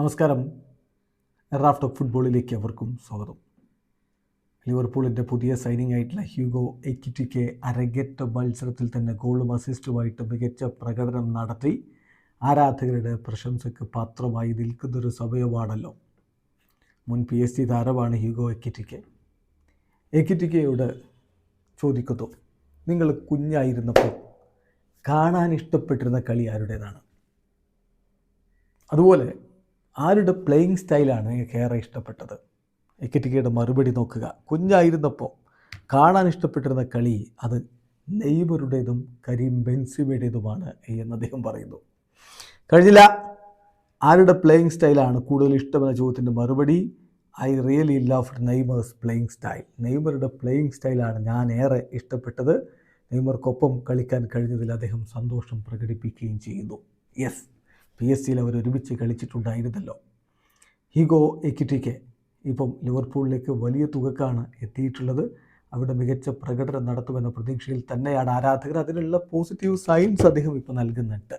നമസ്കാരം. Raft of ഫുട്ബോളിലേക്ക് അവർക്കും സ്വാഗതം. ലിവർപൂളിന്റെ പുതിയ സൈനിങ് ആയിട്ടുള്ള ഹ്യൂഗോ എക്കിറ്റിക്ക് അരങ്ങേറ്റ മത്സരത്തിൽ തന്നെ ഗോളും അസിസ്റ്റുമായിട്ട് മികച്ച പ്രകടനം നടത്തി. ആരാധകരുടെ പ്രശംസയ്ക്ക് പാത്രമായി നിൽക്കുന്നൊരു സമയമാണല്ലോ. മുൻ പി എസ് സി താരമാണ് ഹ്യൂഗോ എക്കിറ്റിക്ക്. എക്കിറ്റിക്കയോട് ചോദിക്കുന്നു നിങ്ങൾ കുഞ്ഞായിരുന്നപ്പോൾ കാണാൻ ഇഷ്ടപ്പെട്ടിരുന്ന കളി ആരുടേതാണ്? അതുപോലെ ആരുടെ പ്ലേയിങ് സ്റ്റൈലാണ് നിങ്ങൾക്ക് ഏറെ ഇഷ്ടപ്പെട്ടത്? ഇക്കറ്റിക്കയുടെ മറുപടി നോക്കുക. കുഞ്ഞായിരുന്നപ്പോൾ കാണാൻ ഇഷ്ടപ്പെട്ടിരുന്ന കളി അത് നെയ്മറുടേതും കരീം ബെൻസിമയുടേതുമാണ് എന്ന് അദ്ദേഹം പറയുന്നു. കഴിഞ്ഞില്ല. ആരുടെ പ്ലേയിങ് സ്റ്റൈലാണ് കൂടുതൽ ഇഷ്ടമെന്ന ചോദ്യത്തിന്റെ മറുപടി? I really love Neymar's playing style നെയ്മറുടെ playing സ്റ്റൈലാണ് ഞാൻ ഏറെ ഇഷ്ടപ്പെട്ടത്. നെയ്മർക്കൊപ്പം കളിക്കാൻ കഴിഞ്ഞതിൽ അദ്ദേഹം സന്തോഷം പ്രകടിപ്പിക്കുകയും ചെയ്യുന്നു. യെസ് പി എസ് സിയിൽ അവർ ഒരുമിച്ച് കളിച്ചിട്ടുണ്ടായിരുന്നല്ലോ. ഹീഗോ എക്കിറ്റിക്ക് ഇപ്പം ലിവർപൂളിലേക്ക് വലിയ തുകക്കാണ് എത്തിയിട്ടുള്ളത്. അവിടെ മികച്ച പ്രകടനം നടത്തുമെന്ന പ്രതീക്ഷയിൽ തന്നെയാണ് ആരാധകർ. അതിനുള്ള പോസിറ്റീവ് സൈൻസ് അദ്ദേഹം ഇപ്പോൾ നൽകുന്നുണ്ട്.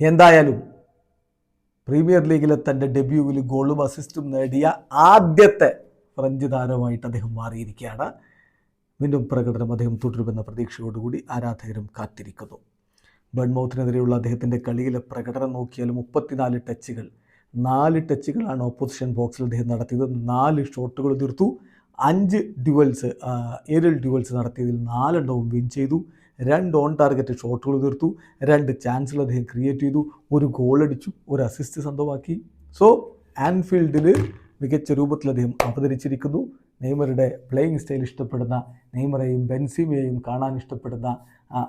എന്തായാലും പ്രീമിയർ ലീഗിലെ തന്റെ ഡെബ്യൂവിൽ ഗോളും അസിസ്റ്റും നേടിയ ആദ്യത്തെ ഫ്രഞ്ച് താരമായിട്ട് അദ്ദേഹം മാറിയിരിക്കുകയാണ്. വീണ്ടും പ്രകടനം അദ്ദേഹം തുടരുമെന്ന പ്രതീക്ഷയോടുകൂടി ആരാധകരും കാത്തിരിക്കുന്നു. ബൺമൗത്തിനെതിരെയുള്ള അദ്ദേഹത്തിന്റെ കളിയിലെ പ്രകടനം നോക്കിയാൽ മുപ്പത്തിനാല് ടച്ചുകൾ നാല് ടച്ചുകളാണ് ഓപ്പോസിഷൻ ബോക്സിൽ അദ്ദേഹം നടത്തിയത്. നാല് ഷോട്ടുകൾ തീർത്തു. അഞ്ച് ഡ്യുവൽസ് ഏരൽ ഡ്യുവൽസ് നടത്തിയതിൽ നാലെണ്ണവും വിൻ ചെയ്തു. രണ്ട് ഓൺ ടാർഗറ്റ് ഷോട്ടുകൾ തീർത്തു. രണ്ട് ചാൻസുകൾ അദ്ദേഹം ക്രിയേറ്റ് ചെയ്തു. ഒരു ഗോൾ അടിച്ചു. ഒരു അസിസ്റ്റ് സ്വന്തമാക്കി. സോ ആൻഫീൽഡിൽ മികച്ച രൂപത്തിൽ അദ്ദേഹം അവതരിച്ചിരിക്കുന്നു. നെയ്മറുടെ പ്ലേയിങ് സ്റ്റൈൽ ഇഷ്ടപ്പെടുന്ന നെയ്മറെയും ബെൻസിമയെയും കാണാൻ ഇഷ്ടപ്പെടുന്ന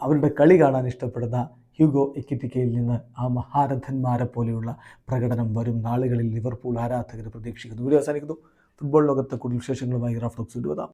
അവരുടെ കളി കാണാൻ ഇഷ്ടപ്പെടുന്ന ഹ്യൂഗോ എക്കിറ്റിക്കയിൽ നിന്ന് ആ മഹാരഥന്മാരെ പോലെയുള്ള പ്രകടനം വരും നാളുകളിൽ ലിവർപൂൾ ആരാധകർ പ്രതീക്ഷിക്കുന്നു. വീഡിയോ അവസാനിക്കുന്നു. ഫുട്ബോൾ ലോകത്തെ കൂടുതൽ വിശേഷങ്ങളുമായി റഫ്ലോക്സ് ഇടുവതാം